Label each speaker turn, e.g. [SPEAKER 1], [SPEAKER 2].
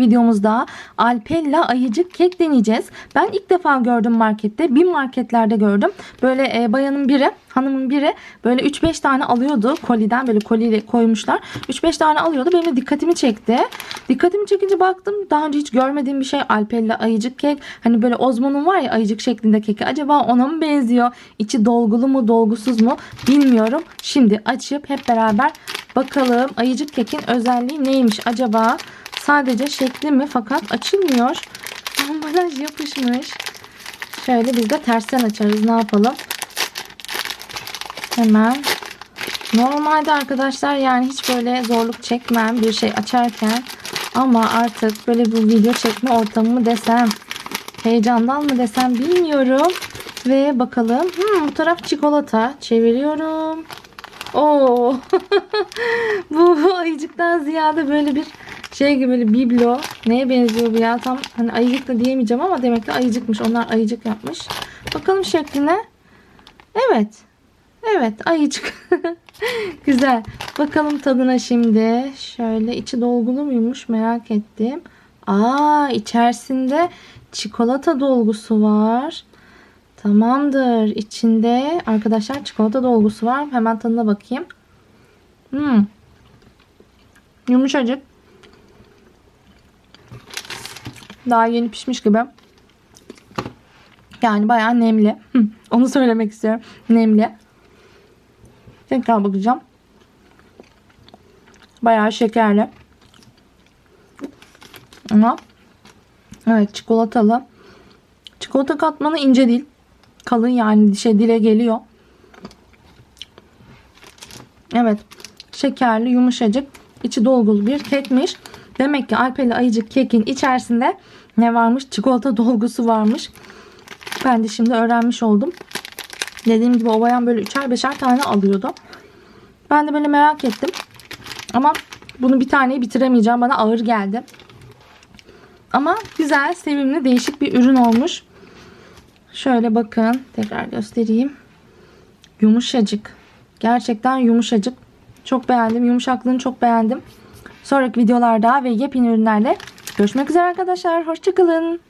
[SPEAKER 1] Videomuzda Alpella ayıcık kek deneyeceğiz. Ben ilk defa gördüm markette. Bin marketlerde gördüm. Böyle e, bayanın biri, hanımın biri böyle 3-5 tane alıyordu koliden. Böyle koliyle koymuşlar. 3-5 tane alıyordu. Benim de dikkatimi çekti. Dikkatimi çekince baktım. Daha önce hiç görmediğim bir şey. Alpella ayıcık kek. Hani böyle Ozmo'nun var ya ayıcık şeklinde keki. Acaba ona mı benziyor? İçi dolgulu mu dolgusuz mu bilmiyorum. Şimdi açıp hep beraber bakalım ayıcık kekin özelliği neymiş acaba? Sadece şekli mi fakat açılmıyor. Ambalaj yapışmış. Şöyle biz de tersten açarız. Ne yapalım? Hemen. Normalde arkadaşlar yani hiç böyle zorluk çekmem bir şey açarken. Ama artık böyle bu video çekme ortamı mı desem. Heyecandan mı desem bilmiyorum. Ve bakalım. Hmm, bu taraf çikolata. Çeviriyorum. Oo. bu ayıcıktan ziyade böyle bir şey gibi böyle biblo. Neye benziyor bu ya? Tam hani ayıcık da diyemeyeceğim ama demek ki ayıcıkmış. Onlar ayıcık yapmış. Bakalım şekline. Evet. Evet ayıcık. Güzel. Bakalım tadına şimdi. Şöyle içi dolgulu muymuş merak ettim. Aa içerisinde çikolata dolgusu var. Tamamdır. İçinde arkadaşlar çikolata dolgusu var. Hemen tadına bakayım. Hmm. Yumuşacık. Daha yeni pişmiş gibi. Yani bayağı nemli. Hı, Onu söylemek istiyorum. Nemli. Tekrar bakacağım. Bayağı şekerli. Ama evet çikolatalı. Çikolata katmanı ince değil. Kalın yani şey dile geliyor. Evet. Şekerli, yumuşacık, içi dolgulu bir kekmiş. Demek ki Alpeli ayıcık kekin içerisinde ne varmış? Çikolata dolgusu varmış. Ben de şimdi öğrenmiş oldum. Dediğim gibi o bayan böyle üçer beşer tane alıyordu. Ben de böyle merak ettim. Ama bunu bir taneyi bitiremeyeceğim. Bana ağır geldi. Ama güzel, sevimli, değişik bir ürün olmuş. Şöyle bakın. Tekrar göstereyim. Yumuşacık. Gerçekten yumuşacık. Çok beğendim. Yumuşaklığını çok beğendim. Sonraki videolarda ve yepyeni ürünlerle görüşmek üzere arkadaşlar. Hoşçakalın.